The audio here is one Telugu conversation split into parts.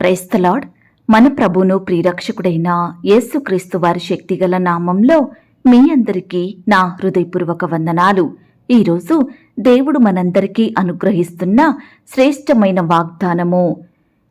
క్రైస్తలాడ్ మన ప్రభును ప్రియరక్షకుడైన యేసుక్రీస్తు వారి శక్తిగల నామంలో మీ అందరికీ నా హృదయపూర్వక వందనాలు. ఈరోజు దేవుడు మనందరికీ అనుగ్రహిస్తున్న శ్రేష్టమైన వాగ్దానము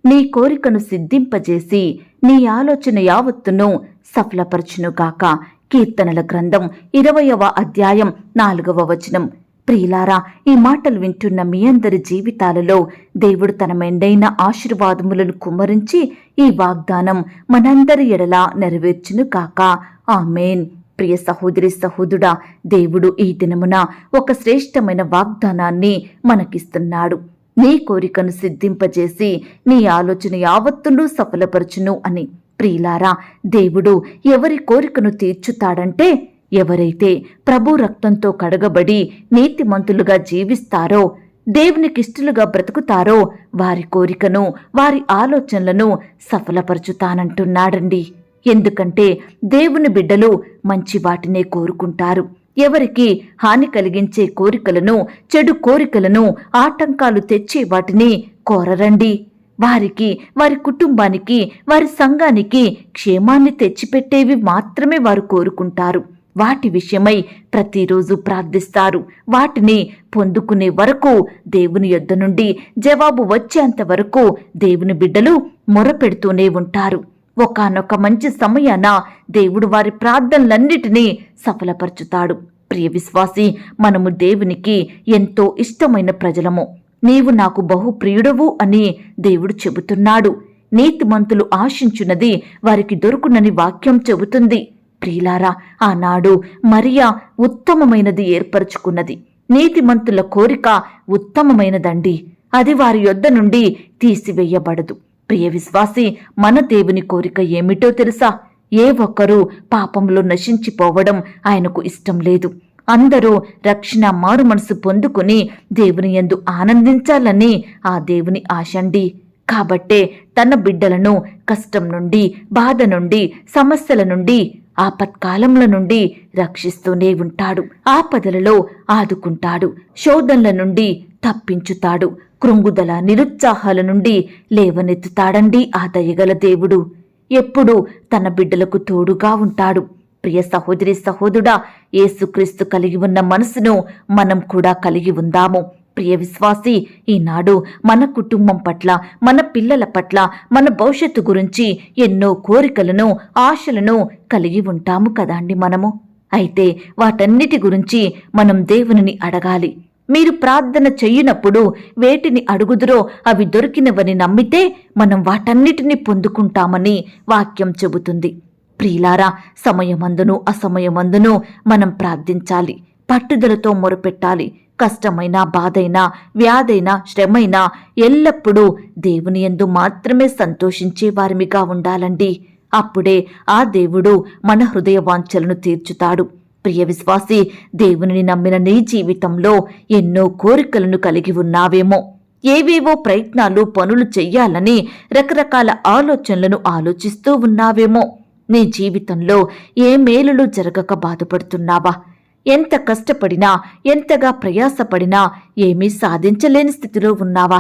నీ కోరికను సిద్ధింపజేసి నీ ఆలోచన యావత్తును సఫలపరచునుగాక. కీర్తనల గ్రంథం ఇరవయవ అధ్యాయం నాలుగవ వచనం. ప్రియులారా ఈ మాటలు వింటున్న మీ అందరి జీవితాలలో దేవుడు తన మెండైన ఆశీర్వాదములను కుమ్మరించి ఈ వాగ్దానం మనందరి ఎడలా నెరవేర్చును కాక ఆమెన్. ప్రియ సహోదరి సహోదుడా దేవుడు ఈ దినమున ఒక శ్రేష్టమైన వాగ్దానాన్ని మనకిస్తున్నాడు. నీ కోరికను సిద్ధింపజేసి నీ ఆలోచన యావత్తును సఫలపరచును అని. ప్రియులారా దేవుడు ఎవరి కోరికను తీర్చుతాడంటే ఎవరైతే ప్రభు రక్తంతో కడగబడి నీతిమంతులుగా జీవిస్తారో దేవునికిష్టులుగా బ్రతుకుతారో వారి కోరికను వారి ఆలోచనలను సఫలపరుచుతానంటున్నాడండి. ఎందుకంటే దేవుని బిడ్డలు మంచి వాటినే కోరుకుంటారు. ఎవరికి హాని కలిగించే కోరికలను చెడు కోరికలను ఆటంకాలు తెచ్చే వాటిని కోరరండి. వారికి వారి కుటుంబానికి వారి సంఘానికి క్షేమాన్ని తెచ్చిపెట్టేవి మాత్రమే వారు కోరుకుంటారు. వాటి విషయమై ప్రతిరోజు ప్రార్థిస్తారు. వాటిని పొందుకునే వరకు దేవుని యొద్ద నుండి జవాబు వచ్చేంత వరకు దేవుని బిడ్డలు మొరపెడుతూనే ఉంటారు. ఒకానొక మంచి సమయాన దేవుడు వారి ప్రార్థనలన్నిటినీ సఫలపరుచుతాడు. ప్రియ విశ్వాసి మనము దేవునికి ఎంతో ఇష్టమైన ప్రజలము. నీవు నాకు బహు ప్రియుడవు అని దేవుడు చెబుతున్నాడు. నీతిమంతులు ఆశించున్నది వారికి దొరుకునని వాక్యం చెబుతుంది. ప్రియులారా ఆనాడు మరియా ఉత్తమమైనది ఏర్పరచుకున్నది. నీతిమంతుల కోరిక ఉత్తమమైనదండి. అది వారి యొద్ద నుండి తీసివేయబడదు. ప్రియ విశ్వాసి మన దేవుని కోరిక ఏమిటో తెలుసా? ఏ ఒక్కరూ పాపంలో నశించిపోవడం ఆయనకు ఇష్టం లేదు. అందరూ రక్షణ మారు మనసు పొందుకుని దేవుని ఎందు ఆనందించాలని ఆ దేవుని ఆశండి. కాబట్టే తన బిడ్డలను కష్టం నుండి బాధ నుండి సమస్యల నుండి ఆపత్కాలముల నుండి రక్షిస్తూనే ఉంటాడు. ఆపదలలో ఆదుకుంటాడు. శోధనల నుండి తప్పించుతాడు. కృంగుదల నిరుత్సాహాల నుండి లేవనెత్తుతాడండి ఆ దయగల దేవుడు. ఎప్పుడూ తన బిడ్డలకు తోడుగా ఉంటాడు. ప్రియ సహోదరి సహోదరుడా ఏసుక్రీస్తు కలిగి ఉన్న మనసును మనం కూడా కలిగి ఉందాము. ప్రియ విశ్వాసి ఈనాడు మన కుటుంబం పట్ల మన పిల్లల పట్ల మన భవిష్యత్తు గురించి ఎన్నో కోరికలను ఆశలను కలిగి ఉంటాము కదండి మనము. అయితే వాటన్నిటి గురించి మనం దేవునిని అడగాలి. మీరు ప్రార్థన చెయ్యనప్పుడు వేటిని అడుగుదురో అవి దొరికినవని నమ్మితే మనం వాటన్నిటిని పొందుకుంటామని వాక్యం చెబుతుంది. ప్రియులారా సమయమందును అసమయమందును మనం ప్రార్థించాలి. పట్టుదలతో మొరపెట్టాలి. కష్టమైన బాధైనా వ్యాధైనా శ్రమైనా ఎల్లప్పుడూ దేవుని యందు మాత్రమే సంతోషించే వారిమిగా ఉండాలండి. అప్పుడే ఆ దేవుడు మన హృదయ వాంఛలను తీర్చుతాడు. ప్రియ విశ్వాసి దేవుని నమ్మిన నీ జీవితంలో ఎన్నో కోరికలను కలిగి ఉన్నావేమో. ఏవేవో ప్రయత్నాలు పనులు చెయ్యాలని రకరకాల ఆలోచనలను ఆలోచిస్తూ ఉన్నావేమో. నీ జీవితంలో ఏ మేలులు జరగక బాధపడుతున్నావా? ఎంత కష్టపడినా ఎంతగా ప్రయాసపడినా ఏమీ సాధించలేని స్థితిలో ఉన్నావా?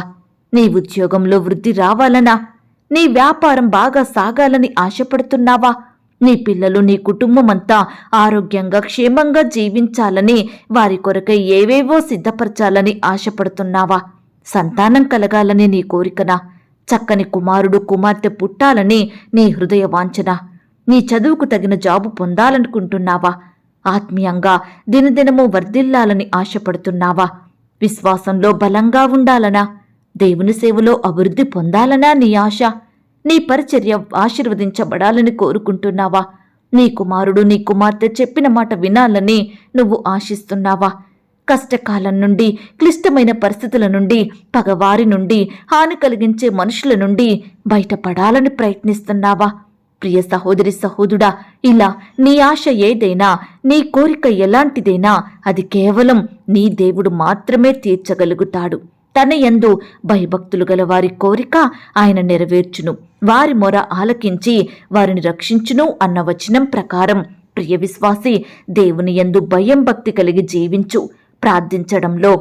నీ ఉద్యోగంలో వృద్ధి రావాలనా? నీ వ్యాపారం బాగా సాగాలని ఆశపడుతున్నావా? నీ పిల్లలు నీ కుటుంబమంతా ఆరోగ్యంగా క్షేమంగా జీవించాలని వారి కొరకై ఏవేవో సిద్ధపరచాలని ఆశపడుతున్నావా? సంతానం కలగాలని నీ కోరికనా? చక్కని కుమారుడు కుమార్తె పుట్టాలని నీ హృదయ వాంఛన? నీ చదువుకు తగిన జాబు పొందాలనుకుంటున్నావా? ఆత్మీయంగా దినదినము వర్ధిల్లాలని ఆశపడుతున్నావా? విశ్వాసంలో బలంగా ఉండాలనా? దేవుని సేవలో అభివృద్ధి పొందాలనా నీ ఆశ? నీ పరిచర్య ఆశీర్వదించబడాలని కోరుకుంటున్నావా? నీ కుమారుడు నీ కుమార్తె చెప్పిన మాట వినాలని నువ్వు ఆశిస్తున్నావా? కష్టకాలం నుండి క్లిష్టమైన పరిస్థితుల నుండి పగవారి నుండి హాని కలిగించే మనుషుల నుండి బయటపడాలని ప్రయత్నిస్తున్నావా? ప్రియ సహోదరి సహోదుడా ఇలా నీ ఆశ ఏదైనా నీ కోరిక ఎలాంటిదైనా అది కేవలం నీ దేవుడు మాత్రమే తీర్చగలుగుతాడు తన యందు భయభక్తులు గల వారి కోరిక ఆయన నెరవేర్చును వారి మొర ఆలకించి వారిని రక్షించును అన్న వచనం ప్రకారం ప్రియ విశ్వాసి దేవుని యందు భయం భక్తి కలిగి జీవించు ప్రార్థించడంలో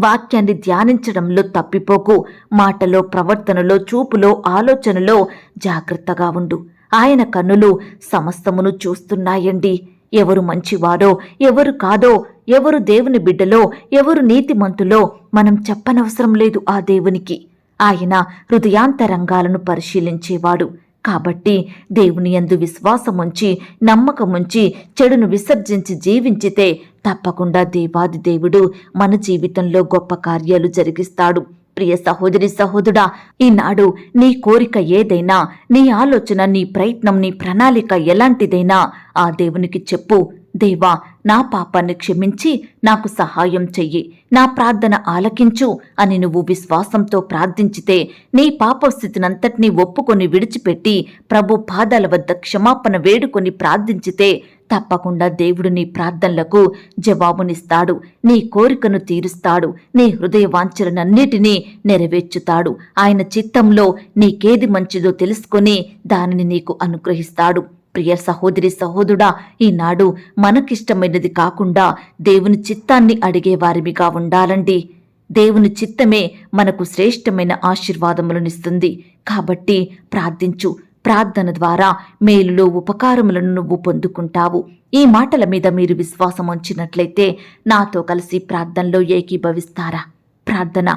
వాక్యాన్ని ధ్యానించడంలో తప్పిపోకు. మాటలో ప్రవర్తనలో చూపులో ఆలోచనలో జాగ్రత్తగా ఉండు. ఆయన కన్నులు సమస్తమును చూస్తున్నాయండి. ఎవరు మంచివారో ఎవరు కాదో ఎవరు దేవుని బిడ్డలో ఎవరు నీతిమంతులో మనం చెప్పనవసరం లేదు ఆ దేవునికి. ఆయన హృదయాంతరంగాలను పరిశీలించేవాడు. కాబట్టి దేవుని యందు విశ్వాసముంచి నమ్మకముంచి చెడును విసర్జించి జీవించితే తప్పకుండా దేవాది దేవుడు మన జీవితంలో గొప్ప కార్యాలు జరిగిస్తాడు. ప్రియ సహోదరి సహోదరుడా ఈనాడు నీ కోరిక ఏదైనా నీ ఆలోచన నీ ప్రయత్నం నీ ప్రణాళిక ఎలాంటిదైనా ఆ దేవునికి చెప్పు. దేవా నా పాపాన్ని క్షమించి నాకు సహాయం చెయ్యి. నా ప్రార్థన ఆలకించు అని నువ్వు విశ్వాసంతో ప్రార్థించితే నీ పాపస్థితినంతటినీ ఒప్పుకొని విడిచిపెట్టి ప్రభు పాదాల వద్ద క్షమాపణ వేడుకొని ప్రార్థించితే తప్పకుండా దేవుడు నీ ప్రార్థనలకు జవాబునిస్తాడు. నీ కోరికను తీరుస్తాడు. నీ హృదయ వాంఛలనన్నిటినీ నెరవేర్చుతాడు. ఆయన చిత్తంలో నీకేది మంచిదో తెలుసుకొని దానిని నీకు అనుగ్రహిస్తాడు. ప్రియ సహోదరి సహోదరుడా ఈనాడు మనకిష్టమైనది కాకుండా దేవుని చిత్తాన్ని అడిగేవారిమిగా ఉండాలండి. దేవుని చిత్తమే మనకు శ్రేష్టమైన ఆశీర్వాదములనిస్తుంది కాబట్టి ప్రార్థించు. ప్రార్థన ద్వారా మేలులో ఉపకారములను నువ్వు పొందుకుంటావు. ఈ మాటల మీద మీరు విశ్వాసం ఉంచినట్లయితే నాతో కలిసి ప్రార్థనలో ఏకీభవిస్తారా? ప్రార్థన.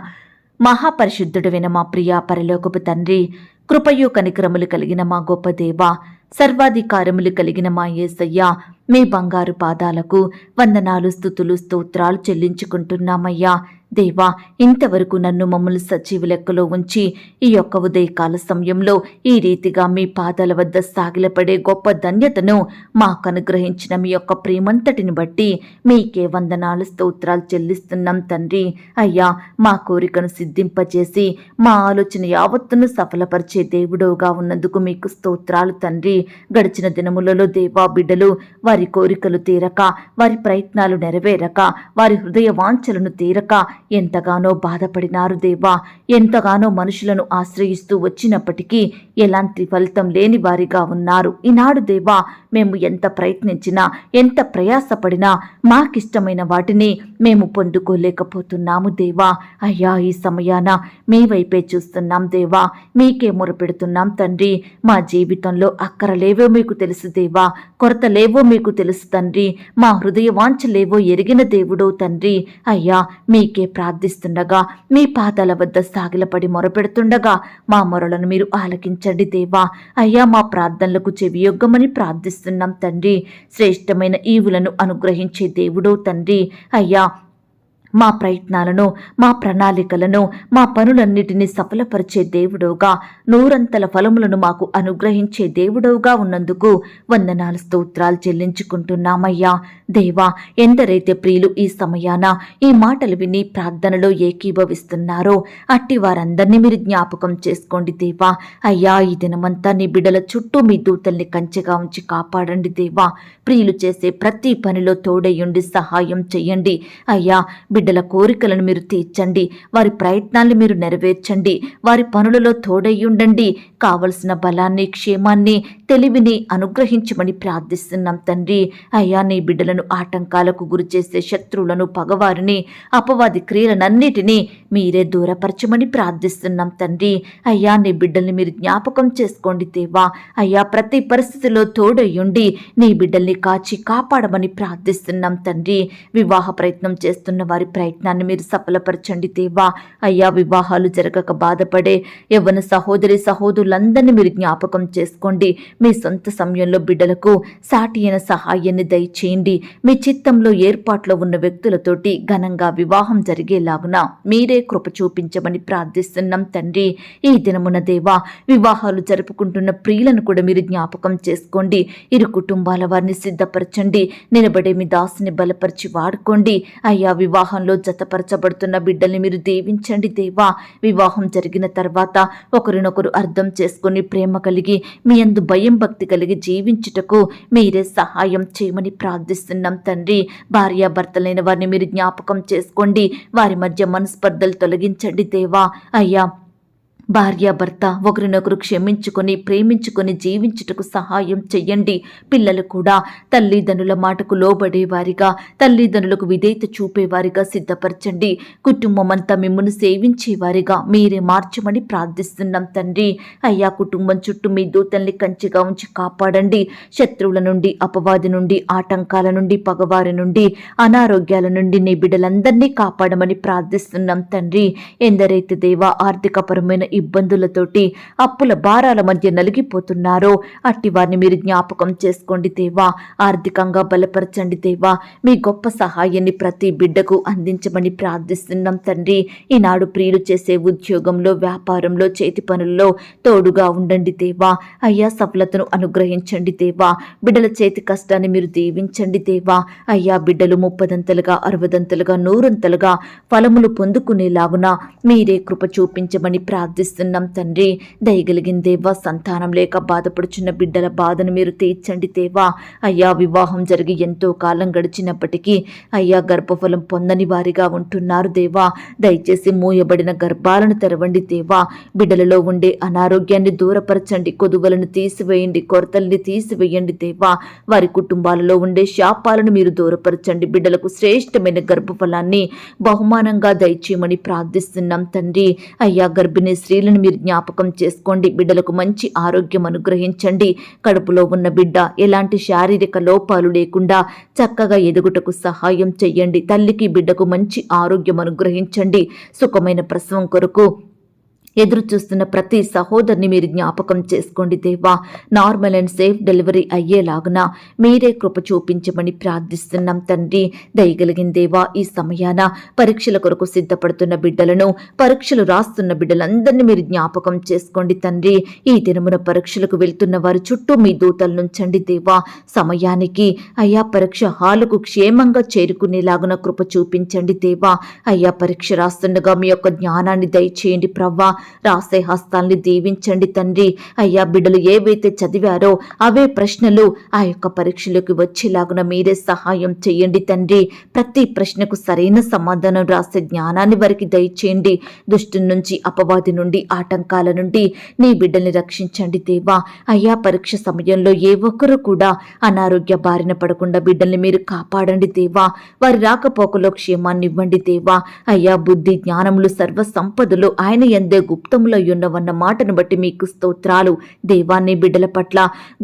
మహాపరిశుద్ధుడైన మా ప్రియా పరలోకపు తండ్రి కృపయు కనికరములు కలిగిన మా గొప్ప దేవ సర్వాధికారములు కలిగిన మా ఏసయ్య మీ బంగారు పాదాలకు వందనాలు స్థుతులు స్తోత్రాలు చెల్లించుకుంటున్నామయ్యా. దేవా ఇంతవరకు నన్ను మమ్మల్ని సజీవు లెక్కలో ఉంచి ఈ యొక్క ఉదయకాల సమయంలో ఈ రీతిగా మీ పాదాల వద్ద సాగిలపడే గొప్ప ధన్యతను మాకు అనుగ్రహించిన మీ యొక్క ప్రేమంతటిని బట్టి మీకే వందనాలు స్తోత్రాలు చెల్లిస్తున్నాం తండ్రి. అయ్యా మా కోరికను సిద్ధింపచేసి మా ఆలోచన యావత్తును సఫలపరిచే దేవుడవుగా ఉన్నందుకు మీకు స్తోత్రాలు తండ్రి. గడిచిన దినములలో దేవా బిడ్డలు వారి కోరికలు తీరక వారి ప్రయత్నాలు నెరవేరక వారి హృదయ వాంఛలను తీరక ఎంతగానో బాధపడినారు దేవా. ఎంతగానో మనుషులను ఆశ్రయిస్తూ వచ్చినప్పటికీ ఎలాంటి ఫలితం లేని వారిగా ఉన్నారు. ఈనాడు దేవా మేము ఎంత ప్రయత్నించినా ఎంత ప్రయాసపడినా మాకిష్టమైన వాటిని మేము పొందుకోలేకపోతున్నాము దేవా. అయ్యా ఈ సమయాన మీ వైపే చూస్తున్నాం దేవా. మీకే మొరపెడుతున్నాం తండ్రి. మా జీవితంలో లేవో మీకు తెలుసు దేవా కొరత లేవో మీకు తెలుసు తండ్రి. మా హృదయ వాంఛలేవో ఎరిగిన దేవుడో తండ్రి. అయ్యా మీకే ప్రార్థిస్తుండగా మీ పాదాల వద్ద సాగిలపడి మొరపెడుతుండగా మా మొరలను మీరు ఆలకించండి దేవా. అయ్యా మా ప్రార్థనలకు చెవియొగ్గమని ప్రార్థిస్తున్నాం తండ్రి. శ్రేష్టమైన ఈవులను అనుగ్రహించే దేవుడో తండ్రి. అయ్యా మా ప్రయత్నాలను మా ప్రణాళికలను మా పనులన్నిటినీ సఫలపరిచే దేవుడవుగా నూరంతల ఫలములను మాకు అనుగ్రహించే దేవుడవుగా ఉన్నందుకు వందనాలు స్తోత్రాలు చెల్లించుకుంటున్నామయ్యా. దేవా ఎందరైతే ప్రియులు ఈ సమయాన ఈ మాటలు విని ప్రార్థనలో ఏకీభవిస్తున్నారో అట్టి వారందరినీ మీరు జ్ఞాపకం చేసుకోండి దేవా. అయ్యా ఈ దినమంతా నీ బిడల చుట్టూ మీ దూతల్ని కంచెగా ఉంచి కాపాడండి దేవా. ప్రియులు చేసే ప్రతి పనిలో తోడయ్యుండి సహాయం చెయ్యండి. అయ్యా బిడ్డల కోరికలను మీరు తీర్చండి. వారి ప్రయత్నాల్ని మీరు నెరవేర్చండి. వారి పనులలో తోడయ్యుండండి కావలసిన బలాన్ని క్షేమాన్ని తెలివిని అనుగ్రహించమని ప్రార్థిస్తున్నాం తండ్రి. అయ్యా నీ బిడ్డలను ఆటంకాలకు గురి చేసే శత్రువులను పగవారిని అపవాది క్రియలనన్నిటినీ మీరే దూరపరచమని ప్రార్థిస్తున్నాం తండ్రి. అయ్యా నీ బిడ్డల్ని మీరు జ్ఞాపకం చేసుకోండి దేవా. అయ్యా ప్రతి పరిస్థితిలో తోడయ్యుండి నీ బిడ్డల్ని కాచి కాపాడమని ప్రార్థిస్తున్నాం తండ్రి. వివాహ ప్రయత్నం చేస్తున్న వారి ప్రయత్నాన్ని మీరు సఫలపరచండి దేవా. అయ్యా వివాహాలు జరగక బాధపడే యవ్వన సహోదరి సహోదరులందరినీ మీరు జ్ఞాపకం చేసుకోండి. మీ సొంత సమయంలో బిడ్డలకు సాటి అయిన సహాయాన్ని దయచేయండి. మీ చిత్తంలో ఏర్పాట్లో ఉన్న వ్యక్తులతోటి ఘనంగా వివాహం జరిగేలాగున మీరే కృప చూపించమని ప్రార్థిస్తున్నాం తండ్రి. ఈ దినమున దేవా వివాహాలు జరుపుకుంటున్న ప్రియులను కూడా మీరు జ్ఞాపకం చేసుకోండి. ఇరు కుటుంబాల వారిని సిద్ధపరచండి. నిలబడే మీ దాసుని బలపరిచి వాడుకోండి. అయ్యా వివాహం వివాహంలో జతపరచబడుతున్న బిడ్డల్ని మీరు దీవించండి దేవా. వివాహం జరిగిన తర్వాత ఒకరినొకరు అర్థం చేసుకుని ప్రేమ కలిగి మీ అందు భయం భక్తి కలిగి జీవించుటకు మీరే సహాయం చేయమని ప్రార్థిస్తున్నాం తండ్రి. భార్యాభర్తలైన వారిని మీరు జ్ఞాపకం చేసుకోండి. వారి మధ్య మనస్పర్ధలు తొలగించండి దేవా. అయ్యా భార్యాభర్త ఒకరినొకరు క్షమించుకొని ప్రేమించుకొని జీవించుటకు సహాయం చెయ్యండి. పిల్లలు కూడా తల్లిదండ్రుల మాటకు లోబడేవారిగా తల్లిదండ్రులకు విధేయత చూపేవారిగా సిద్ధపరచండి. కుటుంబం అంతా మిమ్మల్ని సేవించేవారిగా మీరే మార్చమని ప్రార్థిస్తున్నాం తండ్రి. అయ్యా కుటుంబం చుట్టూ మీ దూతల్ని కంచిగా ఉంచి కాపాడండి. శత్రువుల నుండి అపవాది నుండి ఆటంకాల నుండి పగవారి నుండి అనారోగ్యాల నుండి నీ బిడ్డలందరినీ కాపాడమని ప్రార్థిస్తున్నాం తండ్రి. ఎందరైతే దేవ ఆర్థికపరమైన ఇబ్బందులతోటి అప్పుల భారాల మధ్య నలిగిపోతున్నారో. అట్టి వారిని మీరు జ్ఞాపకం చేసుకోండి దేవా. ఆర్థికంగా బలపరచండి దేవా. మీ గొప్ప సహాయాన్ని ప్రతి బిడ్డకు అందించమని ప్రార్థిస్తున్నాం తండ్రి. ఈనాడు ప్రియులు చేసే ఉద్యోగంలో వ్యాపారంలో చేతి పనుల్లో తోడుగా ఉండండి దేవా. అయ్యా సఫలతను అనుగ్రహించండి దేవా. బిడ్డల చేతి కష్టాన్ని మీరు దీవించండి దేవా. అయ్యా బిడ్డలు ముప్పదంతలుగా అరవదంతలుగా నూరంతలుగా ఫలములు పొందుకునేలాగున మీరే కృప చూపించమని ప్రార్థిస్తున్నాం తండ్రి. దయగలిగిన దేవా సంతానం లేక బాధపడుచున్న బిడ్డల బాధను మీరు తీర్చండి దేవా. అయ్యా వివాహం జరిగి ఎంతో కాలం గడిచినప్పటికీ అయ్యా గర్భఫలం పొందని వారిగా ఉంటున్నారు దేవా. దయచేసి మూయబడిన గర్భాలను తెరవండి దేవా. బిడ్డలలో ఉండే అనారోగ్యాన్ని దూరపరచండి. కొదువలను తీసివేయండి. కొరతల్ని తీసివేయండి దేవా. వారి కుటుంబాలలో ఉండే శాపాలను మీరు దూరపరచండి. బిడ్డలకు శ్రేష్టమైన గర్భఫలాన్ని బహుమానంగా దయచేయమని ప్రార్థిస్తున్నాం తండ్రి. అయ్యా గర్భిణీ స్త్రీలను మీరు జ్ఞాపకం చేసుకోండి. బిడ్డలకు మంచి ఆరోగ్యం అనుగ్రహించండి. కడుపులో ఉన్న బిడ్డ ఎలాంటి శారీరక లోపాలు లేకుండా చక్కగా ఎదుగుటకు సహాయం చెయ్యండి తల్లికి బిడ్డకు మంచి ఆరోగ్యం అనుగ్రహించండి. సుఖమైన ప్రసవం కొరకు ఎదురు చూస్తున్న ప్రతి సహోదరిని మీరు జ్ఞాపకం చేసుకోండి దేవా. నార్మల్ అండ్ సేఫ్ డెలివరీ అయ్యేలాగున మీరే కృప చూపించమని ప్రార్థిస్తున్నాం తండ్రి. దయగలిగిన దేవా ఈ సమయాన పరీక్షల కొరకు సిద్ధపడుతున్న బిడ్డలను పరీక్షలు రాస్తున్న బిడ్డలందరినీ మీరు జ్ఞాపకం చేసుకోండి తండ్రి. ఈ దినమున పరీక్షలకు వెళ్తున్న వారి చుట్టూ మీ దూతలు నుంచండి దేవా. సమయానికి అయ్యా పరీక్ష హాలుకు క్షేమంగా చేరుకునేలాగున కృప చూపించండి దేవా. అయ్యా పరీక్ష రాస్తుండగా మీ యొక్క జ్ఞానాన్ని దయచేయండి ప్రవ్వా. రాసే హస్తాల్ని దీవించండి తండ్రి. అయ్యా బిడ్డలు ఏవైతే చదివారో అవే ప్రశ్నలు ఆ యొక్క పరీక్షలోకి వచ్చేలాగున మీరే సహాయం చేయండి తండ్రి. ప్రతి ప్రశ్నకు సరైన సమాధానం రాసే జ్ఞానాన్ని వారికి దయచేయండి. దుష్టు నుంచి అపవాది నుండి ఆటంకాల నుండి నీ బిడ్డల్ని రక్షించండి దేవా. అయ్యా పరీక్ష సమయంలో ఏ ఒక్కరు కూడా అనారోగ్య బారిన పడకుండా బిడ్డల్ని మీరు కాపాడండి దేవా. వారి రాకపోకలో క్షేమాన్ని ఇవ్వండి దేవా. అయ్యా బుద్ధి జ్ఞానములు సర్వ సంపదలు ఆయన ఎందే గుప్తములయ్యున్నవన్న మాటను బట్టి మీకు స్తోత్రాలు. దేవాన్ని బిడ్డల పట్ల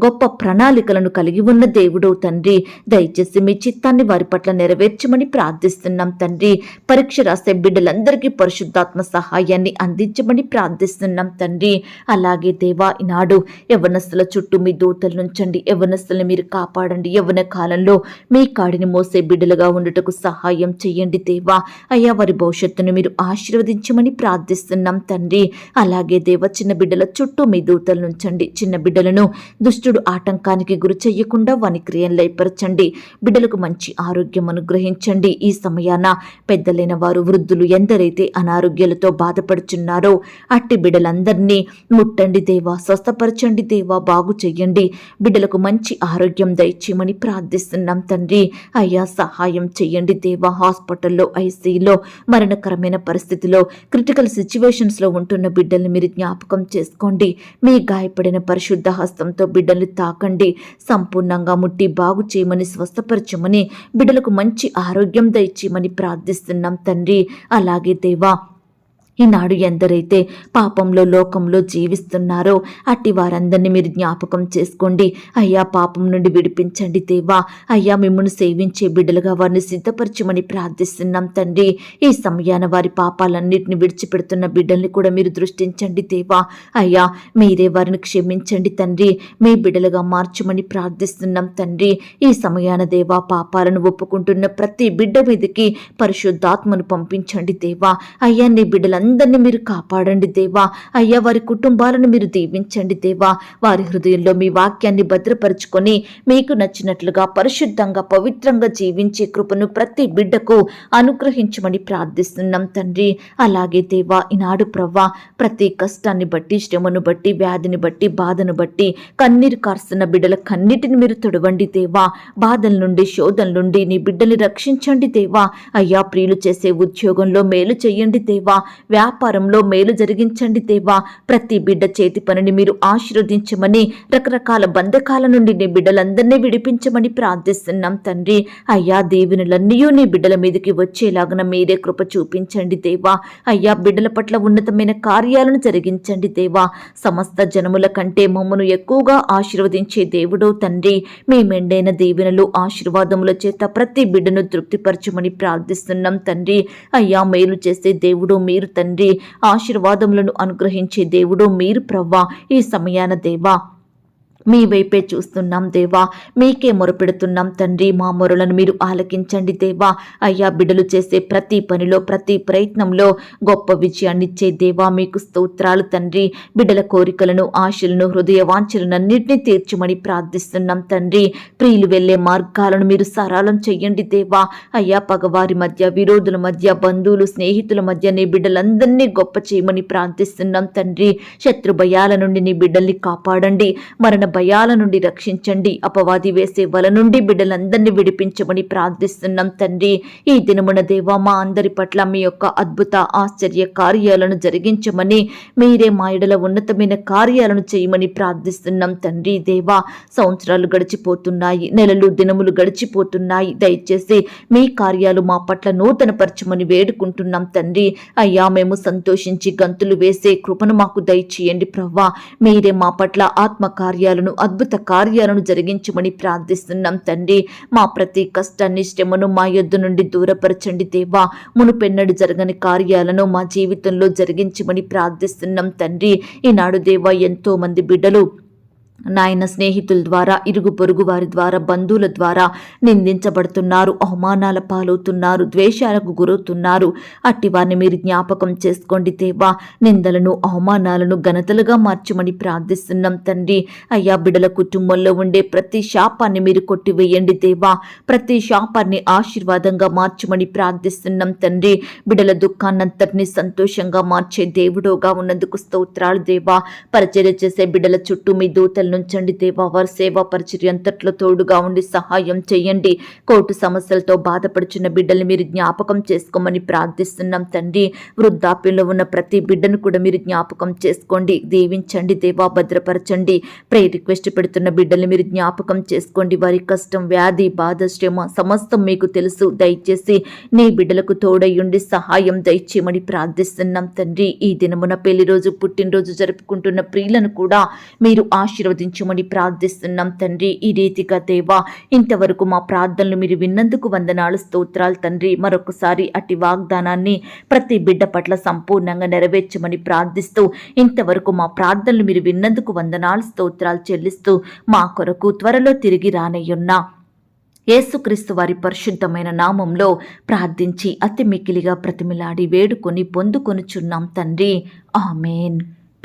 గొప్ప ప్రణాళికలను కలిగి ఉన్న దేవుడు తండ్రి. దయచేసి మీ చిత్తాన్ని వారి పట్ల నెరవేర్చమని ప్రార్థిస్తున్నాం తండ్రి. పరీక్ష రాసే బిడ్డలందరికీ పరిశుద్ధాత్మ సహాయాన్ని అందించమని ప్రార్థిస్తున్నాం తండ్రి. అలాగే దేవా ఈనాడు యవనస్తుల చుట్టూ మీ దూతలు నుంచండి. యవనస్తులను మీరు కాపాడండి. యవన కాలంలో మీ కాడిని మోసే బిడ్డలుగా ఉండటకు సహాయం చేయండి దేవా. అయ్యా వారి భవిష్యత్తును మీరు ఆశీర్వదించమని ప్రార్థిస్తున్నాం తండ్రి. అలాగే దేవ చిన్న బిడ్డల చుట్టూ మీ దూతలు నుంచండి. చిన్న బిడ్డలను దుష్టుడు ఆటంకానికి గురి చెయ్యకుండా వాని క్రియలు లయపరచండి. బిడ్డలకు మంచి ఆరోగ్యం అనుగ్రహించండి. ఈ సమయాన పెద్దలైన వారు వృద్ధులు ఎందరైతే అనారోగ్యాలతో బాధపడుచున్నారో అట్టి బిడ్డలందరినీ ముట్టండి దేవా స్వస్థపరచండి దేవా బాగు చెయ్యండి. బిడ్డలకు మంచి ఆరోగ్యం దయచేయమని ప్రార్థిస్తున్నాం తండ్రి. అయ్యా సహాయం చెయ్యండి దేవా. హాస్పిటల్లో ఐసీలో మరణకరమైన పరిస్థితిలో క్రిటికల్ సిచ్యువేషన్స్లో లో ఉంటున్న బిడ్డల్ని మీరు జ్ఞాపకం చేసుకోండి. మీ గాయపడిన పరిశుద్ధ హస్తంతో బిడ్డల్ని తాకండి. సంపూర్ణంగా ముట్టి బాగు చేయమని స్వస్థపరచమని బిడ్డలకు మంచి ఆరోగ్యం దయచేయమని ప్రార్థిస్తున్నాం తండ్రి. అలాగే దేవా ఈనాడు ఎందరైతే పాపంలో లోకంలో జీవిస్తున్నారో అట్టి వారందరినీ మీరు జ్ఞాపకం చేసుకోండి. అయ్యా పాపం నుండి విడిపించండి దేవా. అయ్యా మిమ్మల్ని సేవించే బిడ్డలుగా వారిని సిద్ధపరచమని ప్రార్థిస్తున్నాం తండ్రి. ఈ సమయాన వారి పాపాలన్నిటిని విడిచిపెడుతున్న బిడ్డల్ని కూడా మీరు దృష్టించండి దేవా. అయ్యా మీరే వారిని క్షమించండి తండ్రి. మీ బిడ్డలుగా మార్చమని ప్రార్థిస్తున్నాం తండ్రి. ఈ సమయాన దేవా పాపాలను ఒప్పుకుంటున్న ప్రతి బిడ్డ మీదకి పరిశుద్ధాత్మను పంపించండి దేవా. అయ్యా నీ అందరినీ మీరు కాపాడండి దేవా. అయ్యా వారి కుటుంబాలను మీరు దీవించండి దేవా. వారి హృదయంలో మీ వాక్యాన్ని భద్రపరుచుకొని మీకు నచ్చినట్లుగా పరిశుద్ధంగా పవిత్రంగా జీవించే కృపను ప్రతి బిడ్డకు అనుగ్రహించమని ప్రార్థిస్తున్నాం తండ్రి. అలాగే దేవా ఈనాడు ప్రవ్వా ప్రతి కష్టాన్ని బట్టి శ్రమను బట్టి వ్యాధిని బట్టి బాధను బట్టి కన్నీరు కారుస్తున్న బిడ్డల కన్నిటిని మీరు తొడవండి దేవా. బాధల నుండి శోధల నుండి నీ బిడ్డని రక్షించండి దేవా. అయ్యా ప్రియులు చేసే ఉద్యోగంలో మేలు చేయండి దేవా. వ్యాపారంలో మేలు జరిగించండి దేవా. ప్రతి బిడ్డ చేతి పనిని మీరు ఆశీర్వదించమని రకరకాల బంధకాల నుండి నీ బిడ్డలందరినీ విడిపించమని ప్రార్థిస్తున్నాం తండ్రి. అయ్యా దీవెనలన్నీ నీ బిడ్డల మీదకి వచ్చేలాగన మీరే కృప చూపించండి దేవా. అయ్యా బిడ్డల పట్ల ఉన్నతమైన కార్యాలను జరిగించండి దేవా. సమస్త జనముల కంటే మమ్మను ఎక్కువగా ఆశీర్వదించే దేవుడో తండ్రి. మీ మెండైన దీవెనలు ఆశీర్వాదముల చేత ప్రతి బిడ్డను తృప్తిపరచమని ప్రార్థిస్తున్నాం తండ్రి. అయ్యా మేలు చేసే దేవుడు మీరు తండ్రి. ఆశీర్వాదములను అనుగ్రహించే దేవుడు మీరు ప్రవ్వా. ఈ సమయాన దేవా మీ వైపే చూస్తున్నాం దేవా. మీకే మొరపెడుతున్నాం తండ్రి. మా మొరలను మీరు ఆలకించండి దేవా. అయ్యా బిడ్డలు చేసే ప్రతి పనిలో ప్రతి ప్రయత్నంలో గొప్ప విజయాన్నిచ్చే దేవా మీకు స్తోత్రాలు తండ్రి. బిడ్డల కోరికలను ఆశలను హృదయ వాంఛలనన్నింటినీ తీర్చమని ప్రార్థిస్తున్నాం తండ్రి. ప్రియులు వెళ్ళే మార్గాలను మీరు సరళం చెయ్యండి దేవా. అయ్యా పగవారి మధ్య విరోధుల మధ్య బంధువులు స్నేహితుల మధ్య నీ బిడ్డలందరినీ గొప్ప చేయమని ప్రార్థిస్తున్నాం తండ్రి. శత్రు భయాల నుండి నీ బిడ్డల్ని కాపాడండి. మరణ భయాల నుండి రక్షించండి. అపవాది వేసే వల నుండి బిడ్డలందరినీ విడిపించమని ప్రార్థిస్తున్నాం తండ్రి. ఈ దినమున దేవా మా అందరి పట్ల మీ యొక్క అద్భుత ఆశ్చర్య కార్యాలను జరిగించమని మీరే మా ఎడల ఉన్నతమైన కార్యాలను చేయమని ప్రార్థిస్తున్నాం తండ్రి. దేవా సంవత్సరాలు గడిచిపోతున్నాయి నెలలు దినములు గడిచిపోతున్నాయి. దయచేసి మీ కార్యాలు మా పట్ల నూతనపరచమని వేడుకుంటున్నాం తండ్రి. అయ్యా మేము సంతోషించి గంతులు వేసే కృపను మాకు దయచేయండి ప్రవ్వా. మీరే మా పట్ల ఆత్మ కార్యాలను అద్భుత కార్యాలను జరిగించమని ప్రార్థిస్తున్నాం తండ్రి. మా ప్రతి కష్టాన్ని శ్రమను మా యొద్దు నుండి దూరపరచండి దేవా. మునుపెన్నడు జరగని కార్యాలను మా జీవితంలో జరిగించమని ప్రార్థిస్తున్నాం తండ్రి. ఈనాడు దేవా ఎంతో మంది బిడ్డలు నాయన స్నేహితుల ద్వారా ఇరుగు పొరుగు వారి ద్వారా బంధువుల ద్వారా నిందించబడుతున్నారు అవమానాల పాలవుతున్నారు ద్వేషాలకు గురవుతున్నారు. అట్టి వారిని మీరు జ్ఞాపకం చేసుకోండి దేవా. నిందలను అవమానాలను ఘనతలుగా మార్చమని ప్రార్థిస్తున్నాం తండ్రి. అయ్యా బిడల కుటుంబంలో ఉండే ప్రతి శాపాన్ని మీరు కొట్టివేయండి దేవా. ప్రతి శాపాన్ని ఆశీర్వాదంగా మార్చమని ప్రార్థిస్తున్నాం తండ్రి. బిడల దుఃఖాన్నంతటినీ సంతోషంగా మార్చే దేవుడోగా ఉన్నందుకు స్తోత్రాలు దేవా. పరిచర్య చేసే బిడల చుట్టూ మీ దూతలు నుంచండి దేవా వారి సేవా పరిచర్య అంతట్లో తోడుగా ఉండి సహాయం చేయండి. కోర్టు సమస్యలతో బాధపడుచున్న బిడ్డల్ని మీరు జ్ఞాపకం చేసుకోమని ప్రార్థిస్తున్నాం తండ్రి. వృద్ధాప్యంలో ఉన్న ప్రతి బిడ్డను కూడా మీరు జ్ఞాపకం చేసుకోండి. దీవించండి దేవా భద్రపరచండి. ప్రే రిక్వెస్ట్ పెడుతున్న బిడ్డల్ని మీరు జ్ఞాపకం చేసుకోండి. వారి కష్టం వ్యాధి బాధ శ్రమ సమస్తం మీకు తెలుసు. దయచేసి నీ బిడ్డలకు తోడయ్యుండి సహాయం దయచేయమని ప్రార్థిస్తున్నాం తండ్రి. ఈ దినమున పెళ్ళి రోజు పుట్టినరోజు జరుపుకుంటున్న ప్రియులను కూడా మీరు ఆశీర్వదించమని ప్రార్థిస్తున్నాం తండ్రి. ఈ రీతిగా దేవా ఇంతవరకు మా ప్రార్థనలు మీరు విన్నందుకు వందనాలు స్తోత్రాలు తండ్రి. మరొకసారి అట్టి వాగ్దానాన్ని ప్రతి బిడ్డ పట్ల సంపూర్ణంగా నెరవేర్చమని ప్రార్థిస్తూ ఇంతవరకు మా ప్రార్థనలు మీరు విన్నందుకు వందనాలు స్తోత్రాలు చెల్లిస్తూ మా కొరకు త్వరలో తిరిగి రానయ్యున్నా యేసుక్రీస్తు వారి పరిశుద్ధమైన నామంలో ప్రార్థించి అతి మిక్కిలిగా ప్రతిమిలాడి వేడుకొని పొందుకొనుచున్నాం తండ్రి. ఆమెన్.